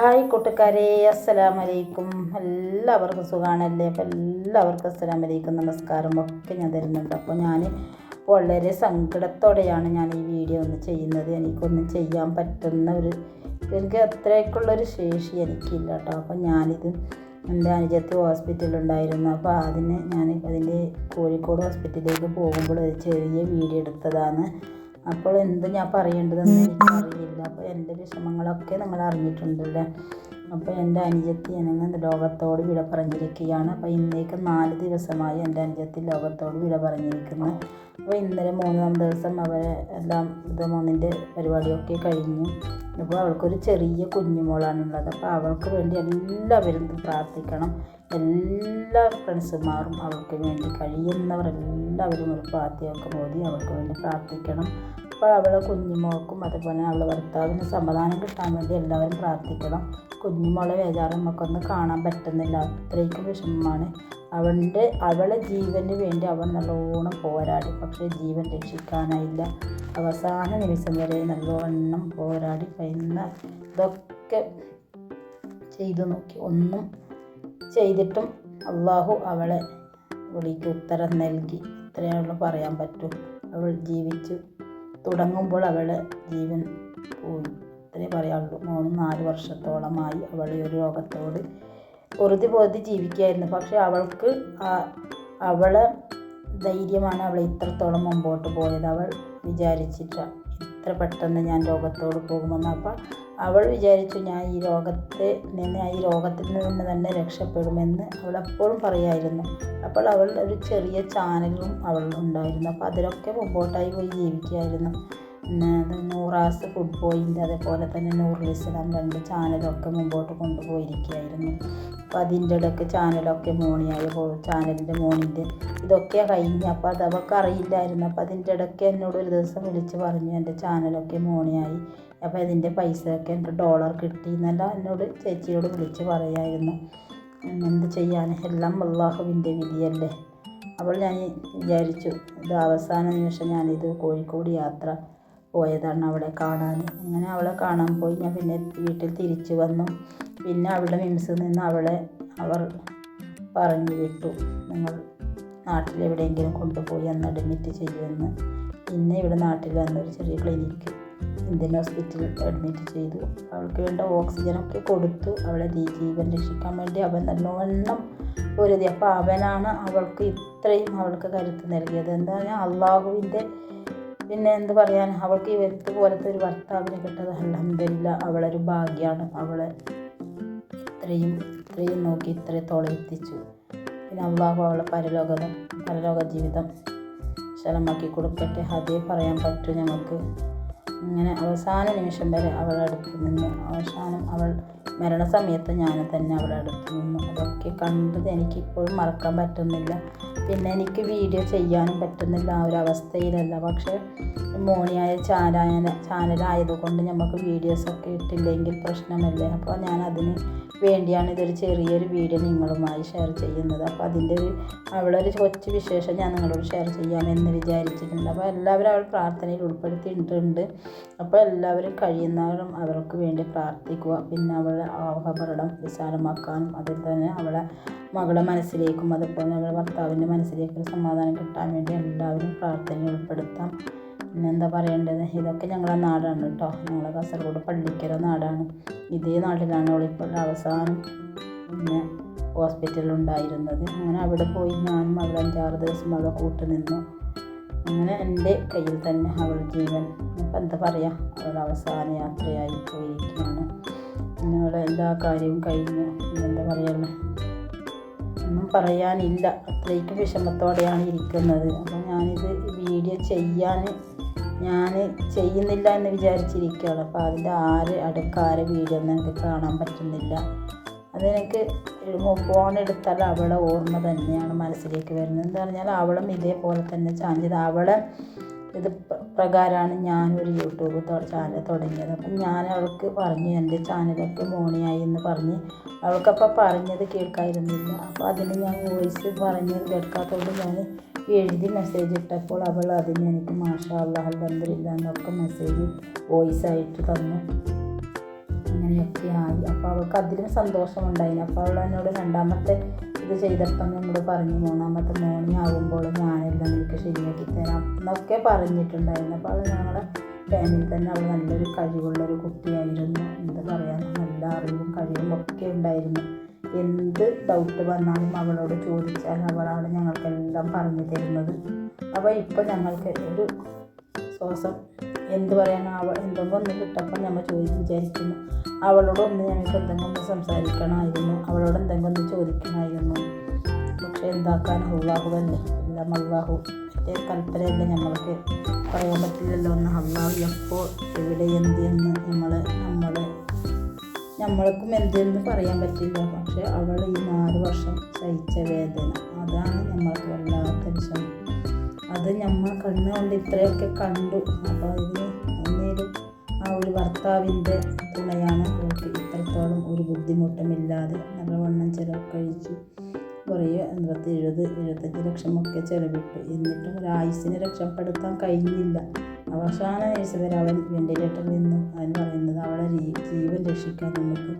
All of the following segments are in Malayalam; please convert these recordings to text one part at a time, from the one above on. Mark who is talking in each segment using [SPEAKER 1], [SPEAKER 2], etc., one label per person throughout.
[SPEAKER 1] ഹായ് കൂട്ടുകാരെ അസ്സലാം വലൈക്കും എല്ലാവർക്കും സുഖാണല്ലേ? അപ്പോൾ എല്ലാവർക്കും അസ്സലാം വലൈക്കും നമസ്കാരം ഒക്കെ ഞാൻ തരുന്നുണ്ട്. അപ്പോൾ ഞാൻ വളരെ സങ്കടത്തോടെയാണ് ഞാൻ ഈ വീഡിയോ ഒന്ന് ചെയ്യുന്നത്. എനിക്കൊന്നും ചെയ്യാൻ പറ്റുന്ന ഒരു എനിക്ക് അത്രയ്ക്കുള്ളൊരു ശേഷി എനിക്കില്ല കേട്ടോ. അപ്പോൾ ഞാനിത് എന്റെ അനുജത്തി ഹോസ്പിറ്റലുണ്ടായിരുന്നു അപ്പോൾ അതിന് ഞാൻ അതിന്റെ കോഴിക്കോട് ഹോസ്പിറ്റലിലേക്ക് പോകുമ്പോൾ ഒരു ചെറിയ വീഡിയോ എടുത്തതാണ്. അപ്പോൾ എന്ത് ഞാൻ പറയേണ്ടതെന്ന് എനിക്കറിയില്ല. അപ്പോൾ എന്റെ വിഷമങ്ങളൊക്കെ നിങ്ങൾ അറിഞ്ഞിട്ടുണ്ടല്ലേ അപ്പോൾ എന്റെ അനുജത്തി ഇണങ്ങ് ലോകത്തോട് വിട പറഞ്ഞിരിക്കുകയാണ്. അപ്പോൾ ഇന്നേക്ക് നാല് ദിവസമായി എന്റെ അനുജത്തി ലോകത്തോട് വിട പറഞ്ഞിരിക്കുന്നു. അപ്പോൾ ഇന്നലെ മൂന്നാം ദിവസം അവരെ എല്ലാം ഇത് മൂന്നിന്റെ പരിപാടിയൊക്കെ കഴിഞ്ഞു. അപ്പോൾ അവൾക്കൊരു ചെറിയ കുഞ്ഞുമോളാണുള്ളത് അപ്പോൾ അവൾക്ക് വേണ്ടി എല്ലാവരും പ്രാർത്ഥിക്കണം. എല്ലാ ഫ്രണ്ട്സുമാരും അവൾക്ക് വേണ്ടി കഴിയുന്നവർ എല്ലാവരും ഒരു പാത്തിയൊക്കെ മോദി അവൾക്ക് വേണ്ടി പ്രാർത്ഥിക്കണം. അപ്പോൾ അവളെ കുഞ്ഞുമോൾക്കും അതുപോലെ അവളെ ഭർത്താവിന് സമാധാനം കിട്ടാൻ വേണ്ടി എല്ലാവരും പ്രാർത്ഥിക്കണം. കുഞ്ഞുമോളെ വേജാറ് നമുക്കൊന്ന് കാണാൻ പറ്റുന്നില്ല. അത്രയ്ക്കും വിഷമമാണ്. അവളുടെ അവളെ ജീവന് വേണ്ടി അവൻ നല്ലോണം പോരാടി. പക്ഷേ ജീവൻ രക്ഷിക്കാനായില്ല. അവസാന നിമിഷം വരെ നല്ലോണം പോരാടി. കഴിയുന്ന ഇതൊക്കെ ചെയ്തു നോക്കി. ഒന്നും ചെയ്തിട്ടും അള്ളാഹു അവളെ വിളിക്ക് ഉത്തരം നൽകി. ഉള്ളൂ പറയാൻ പറ്റും. അവൾ ജീവിച്ചു. തുടങ്ങുമ്പോൾ അവളെ ജീവൻ പോയി. ഇത്രയേ പറയാനുള്ളൂ. മൂന്ന് നാല് വർഷത്തോളമായി അവൾ ഒരു രോഗത്തോട് പൊറുതി പൊറുതി ജീവിക്കുകയായിരുന്നു. പക്ഷേ അവൾക്ക് അവളെ ധൈര്യമാണ് അവൾ ഇത്രത്തോളം മുമ്പോട്ട് പോയത്. അവൾ വിചാരിച്ചിട്ട ഇത്ര പെട്ടെന്ന് ഞാൻ രോഗത്തോട് പോകുമെന്ന്. അപ്പോൾ അവൾ വിചാരിച്ചു ഞാൻ ഈ രോഗത്തെ നിന്ന് ഈ രോഗത്തിൽ നിന്ന് തന്നെ രക്ഷപ്പെടുമെന്ന് അവൾ എപ്പോഴും പറയായിരുന്നു. അപ്പോൾ അവൾ ഒരു ചെറിയ ചാനലും അവൾ ഉണ്ടായിരുന്നു. അപ്പോൾ അതിലൊക്കെ മുമ്പോട്ടായി പോയി ജീവിക്കുകയായിരുന്നു നൂറാസ് ഫുഡ് പോയിന്റ് അതേപോലെ തന്നെ നൂറുൽ ഇസ്ലാം രണ്ട് ചാനലൊക്കെ മുമ്പോട്ട് കൊണ്ടുപോയിരിക്കുകയായിരുന്നു. അപ്പോൾ അതിന്റെ ഇടയ്ക്ക് ചാനലൊക്കെ മോണിയായി ചാനലിന്റെ മോണിന്റെ ഇതൊക്കെ കഴിഞ്ഞ്. അപ്പോൾ അത് അവൾക്ക് അറിയില്ലായിരുന്നു. അപ്പോൾ അതിന്റെ ഇടയ്ക്ക് എന്നോട് ഒരു ദിവസം വിളിച്ച് പറഞ്ഞു എന്റെ ചാനലൊക്കെ മോണിയായി. അപ്പോൾ ഇതിന്റെ പൈസയൊക്കെ എന്റെ ഡോളർ കിട്ടി എന്നല്ല എന്നോട് ചേച്ചിയോട് വിളിച്ച് പറയായിരുന്നു. എന്ത് ചെയ്യാൻ? എല്ലാം അള്ളാഹുവിന്റെ വിധിയല്ലേ? അപ്പോൾ ഞാൻ വിചാരിച്ചു ഇത് അവസാന നിമിഷം ഞാനിത് കോഴിക്കോട് യാത്ര പോയതാണ് അവളെ കാണാൻ. അങ്ങനെ അവളെ കാണാൻ പോയി. ഞാൻ പിന്നെ വീട്ടിൽ തിരിച്ചു വന്നു. പിന്നെ അവിടെ മിംസിൽ നിന്ന് അവളെ അവർ പറഞ്ഞു വിട്ടു. നിങ്ങൾ നാട്ടിലെവിടെയെങ്കിലും കൊണ്ടുപോയി അന്ന് അഡ്മിറ്റ് ചെയ്യുമെന്ന്. പിന്നെ ഇവിടെ നാട്ടിൽ വന്നൊരു ചെറിയ ക്ലിനിക്ക് ഇന്ത്യൻ ഹോസ്പിറ്റലിൽ അഡ്മിറ്റ് ചെയ്തു. അവൾക്ക് വേണ്ട ഓക്സിജനൊക്കെ കൊടുത്തു. അവളെ ജീവൻ രക്ഷിക്കാൻ വേണ്ടി അവൻ നല്ലവണ്ണം പൊരുതി. അപ്പോൾ അവനാണ് അവൾക്ക് ഇത്രയും അവൾക്ക് കരുത്ത് നൽകിയത്. എന്താ പറഞ്ഞാൽ അള്ളാഹുവിന്റെ പിന്നെ എന്ത് പറയാൻ അവൾക്ക് ഈ പോലത്തെ ഒരു ഭർത്താവിനെ കിട്ടത് അലഹമില്ല അവളൊരു ഭാഗ്യമാണ് അവളെ ഇത്രയും ഇത്രയും നോക്കി ഇത്രത്തോളം എത്തിച്ചു പിന്നെ അള്ളാഹു അവളെ പരലോകം പരലോക ജീവിതം ശലമാക്കി കൊടുക്കട്ടെ. അതേ പറയാൻ പറ്റൂ ഞങ്ങൾക്ക്. ഇങ്ങനെ അവസാന നിമിഷം വരെ അവളുടെ അടുത്ത് നിന്ന്. അവസാനം അവൾ മരണസമയത്ത് ഞാൻ തന്നെ അവളുടെ അടുത്ത് നിന്നു. അതൊക്കെ കണ്ടത് എനിക്കിപ്പോഴും മറക്കാൻ പറ്റുന്നില്ല. പിന്നെ എനിക്ക് വീഡിയോ ചെയ്യാനും പറ്റുന്നില്ല ആ ഒരു അവസ്ഥയിലല്ല. പക്ഷേ മോണിയായ ചാനൽ ചാനലായതുകൊണ്ട് നമുക്ക് വീഡിയോസൊക്കെ ഇട്ടില്ലെങ്കിൽ പ്രശ്നമല്ലേ? അപ്പോൾ ഞാൻ അതിന് വേണ്ടിയാണ് ഇതൊരു ചെറിയൊരു വീഡിയോ നിങ്ങളുമായി ഷെയർ ചെയ്യുന്നത്. അപ്പോൾ അതിന്റെ ഒരു അവളൊരു കൊച്ചു വിശേഷം ഞാൻ നിങ്ങളോട് ഷെയർ ചെയ്യാമെന്ന് വിചാരിച്ചിട്ടുണ്ട്. അപ്പോൾ എല്ലാവരും അവൾ പ്രാർത്ഥനയിൽ ഉൾപ്പെടുത്തിയിട്ടുണ്ട്. അപ്പോൾ എല്ലാവരും കഴിയുന്നവരും അവർക്ക് വേണ്ടി പ്രാർത്ഥിക്കുക. പിന്നെ അവളെ ആഹബരണം വിശാലമാക്കാനും അതിൽ തന്നെ അവളെ മകളെ മനസ്സിലേക്കും അതുപോലെ അവളെ ഭർത്താവിന്റെ മനസ്സിലേക്കും സമാധാനം കിട്ടാൻ വേണ്ടി എല്ലാവരും പ്രാർത്ഥനയിൽ ഉൾപ്പെടുത്താം. പിന്നെ എന്താ പറയേണ്ടത്? ഇതൊക്കെ ഞങ്ങളെ നാടാണ് കേട്ടോ. ഞങ്ങളെ കാസർഗോഡ് പള്ളിക്കര നാടാണ്. ഇതേ നാട്ടിലാണ് അവളിപ്പോൾ അവസാനം പിന്നെ ഹോസ്പിറ്റലുണ്ടായിരുന്നത് അങ്ങനെ അവിടെ പോയി ഞാനും അവിടെ അഞ്ചാറ് ദിവസം അവിടെ കൂട്ടു നിന്നു അങ്ങനെ എന്റെ കയ്യിൽ തന്നെ അവൾ ജീവൻ. ഇപ്പം എന്താ പറയുക അവളുടെ അവസാന യാത്രയായി പോയിരിക്കുകയാണ്. പിന്നെ അവളെ എല്ലാ കാര്യവും കഴിഞ്ഞു. എന്താ പറയുക ഒന്നും പറയാനില്ല. അത്രയ്ക്ക് വിഷമത്തോടെയാണ് ഇരിക്കുന്നത്. അപ്പോൾ ഞാനിത് വീഡിയോ ചെയ്യാൻ ഞാൻ ചെയ്യുന്നില്ല എന്ന് വിചാരിച്ചിരിക്കുകയാണ്. അപ്പോൾ അതിന്റെ ആര് അടുക്കാരെ വീഡിയോ ഒന്നും എനിക്ക് കാണാൻ പറ്റുന്നില്ല. അതെനിക്ക് ഫോൺ എടുത്താൽ അവളെ ഓർമ്മ തന്നെയാണ് മനസ്സിലേക്ക് വരുന്നത്. എന്ന് പറഞ്ഞാൽ അവളും ഇതേപോലെ തന്നെ ചാഞ്ചത്. അവളെ ഇത് പ്രകാരമാണ് ഞാനൊരു യൂട്യൂബ് ചാനൽ തുടങ്ങിയത്. അപ്പം ഞാൻ അവൾക്ക് പറഞ്ഞു എന്റെ ചാനലൊക്കെ മോണിയായി എന്ന് പറഞ്ഞ് അവൾക്കപ്പോൾ പറഞ്ഞത് കേൾക്കായിരുന്നില്ല. അപ്പോൾ അതിന് ഞാൻ വോയിസ് പറഞ്ഞത് കേൾക്കാത്തതുകൊണ്ട് ഞാൻ എഴുതി മെസ്സേജ് ഇട്ടപ്പോൾ അവൾ അതിന് എനിക്ക് മാഷാ അല്ലാ എന്നൊക്കെ മെസ്സേജ് വോയിസ് ആയിട്ട് തന്നു. അങ്ങനെയൊക്കെ ആയി അപ്പോൾ അവൾക്ക് അതിലും സന്തോഷമുണ്ടായിന്. അപ്പോൾ അവൾ എന്നോട് രണ്ടാമത്തെ ഇത് ചെയ്തപ്പം നമ്മൾ പറഞ്ഞു മൂന്നാമത്തെ മോർണിംഗ് ആകുമ്പോൾ ഞാനെല്ലാം നിനക്ക് ശരിയാക്കി തരാം എന്നൊക്കെ പറഞ്ഞിട്ടുണ്ടായിരുന്നു. അപ്പോൾ അത് ഞങ്ങളുടെ ഫാമിലി തന്നെ അവൾ നല്ലൊരു കഴിവുള്ളൊരു കുട്ടിയായിരുന്നു. എന്താ പറയാൻ നല്ല അറിവും കഴിവും ഒക്കെ ഉണ്ടായിരുന്നു. എന്ത് ഡൗട്ട് വന്നാലും അവളോട് ചോദിച്ചാൽ അവളാണ് ഞങ്ങൾക്കെല്ലാം പറഞ്ഞു തരുന്നത്. അപ്പോൾ ഇപ്പോൾ ഞങ്ങൾക്ക് ഒരു ശ്വാസം എന്ത് പറയാനോ അവൾ എന്തെങ്കിലും ഒന്ന് കിട്ടപ്പോൾ നമ്മൾ ചോദിച്ച് വിചാരിക്കുന്നു. അവളോട് ഒന്ന് ഞങ്ങൾക്ക് എന്തെങ്കിലും ഒന്ന് സംസാരിക്കണമായിരുന്നു. അവളോട് എന്തെങ്കിലും ഒന്ന് ചോദിക്കണമായിരുന്നു. പക്ഷെ എന്താക്കാൻ അള്ളാഹുവല്ലേ എല്ലാം അള്ളാഹു മറ്റേ കൽപ്പനയല്ലേ നമ്മൾക്ക് പറയാൻ പറ്റില്ലല്ലോ ഒന്ന് അള്ളാഹു എപ്പോൾ എവിടെ എന്ത് എന്ന് നമ്മൾ നമ്മൾ നമ്മൾക്കും എന്തെന്ന് പറയാൻ പറ്റില്ല. പക്ഷെ അവൾ ഈ നാല് വർഷം സഹിച്ച വേദന. അതാണ് നമ്മൾക്ക് വല്ലാത്ത വിഷമം അത് നമ്മൾ കണ്ണുകൊണ്ട് ഇത്രയൊക്കെ കണ്ടു. അപ്പോൾ അതിന് അന്നേരം ആ ഒരു ഭർത്താവിന്റെ തുണയാണ് അവൾക്ക് ഇത്രത്തോളം ഒരു ബുദ്ധിമുട്ടുമില്ലാതെ നല്ലവണ്ണം ചിലവ് കഴിച്ചു. കുറേ എൺപത്തി എഴുപത് എഴുപത്തഞ്ച് ലക്ഷമൊക്കെ ചിലവിട്ടു. എന്നിട്ടും ഒരു ആയുസിനെ രക്ഷപ്പെടുത്താൻ കഴിഞ്ഞില്ല. അവസാന വയസ്സ് വരെ അവൻ വെന്റിലേറ്ററിൽ നിന്നും അവൻ പറയുന്നത് അവളെ ജീവൻ രക്ഷിക്കാൻ നമുക്ക്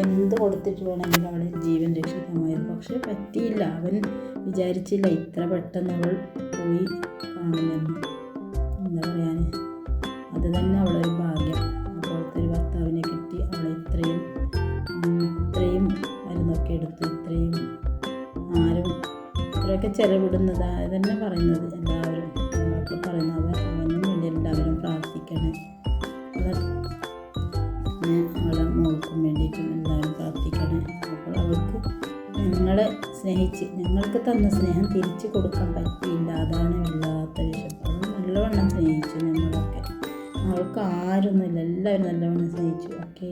[SPEAKER 1] എന്ത് കൊടുത്തിട്ട് വേണമെങ്കിലും അവളെ ജീവൻ രക്ഷിക്കാമായിരുന്നു പക്ഷേ പറ്റിയില്ല. അവൻ വിചാരിച്ചില്ല ഇത്ര പെട്ടെന്ന് അവൾ പോയി കാണുമെന്ന് എന്താ പറയാൻ അത് തന്നെ അവളെ ഒരു ഭാഗ്യം. അപ്പോഴത്തെ ഒരു ഭർത്താവിനെ കിട്ടി. അവളെ ഇത്രയും ഇത്രയും മരുന്നൊക്കെ എടുത്തു. ഇത്രയും ആരും ഇത്രയൊക്കെ ചെലവിടുന്നത്. അത് തന്നെ പറയുന്നത്. എല്ലാവരും നമ്മളൊക്കെ പറയുന്നത്. അവൻ ഞങ്ങളെ സ്നേഹിച്ച് നിങ്ങൾക്ക് തന്ന സ്നേഹം തിരിച്ചു കൊടുക്കാൻ പറ്റിയില്ല. അതാണ് വല്ലാത്ത അവൾ നല്ലവണ്ണം സ്നേഹിച്ചു ഞങ്ങളൊക്കെ അവൾക്ക് ആരൊന്നുമില്ല എല്ലാവരും നല്ലവണ്ണം സ്നേഹിച്ചു. ഓക്കെ.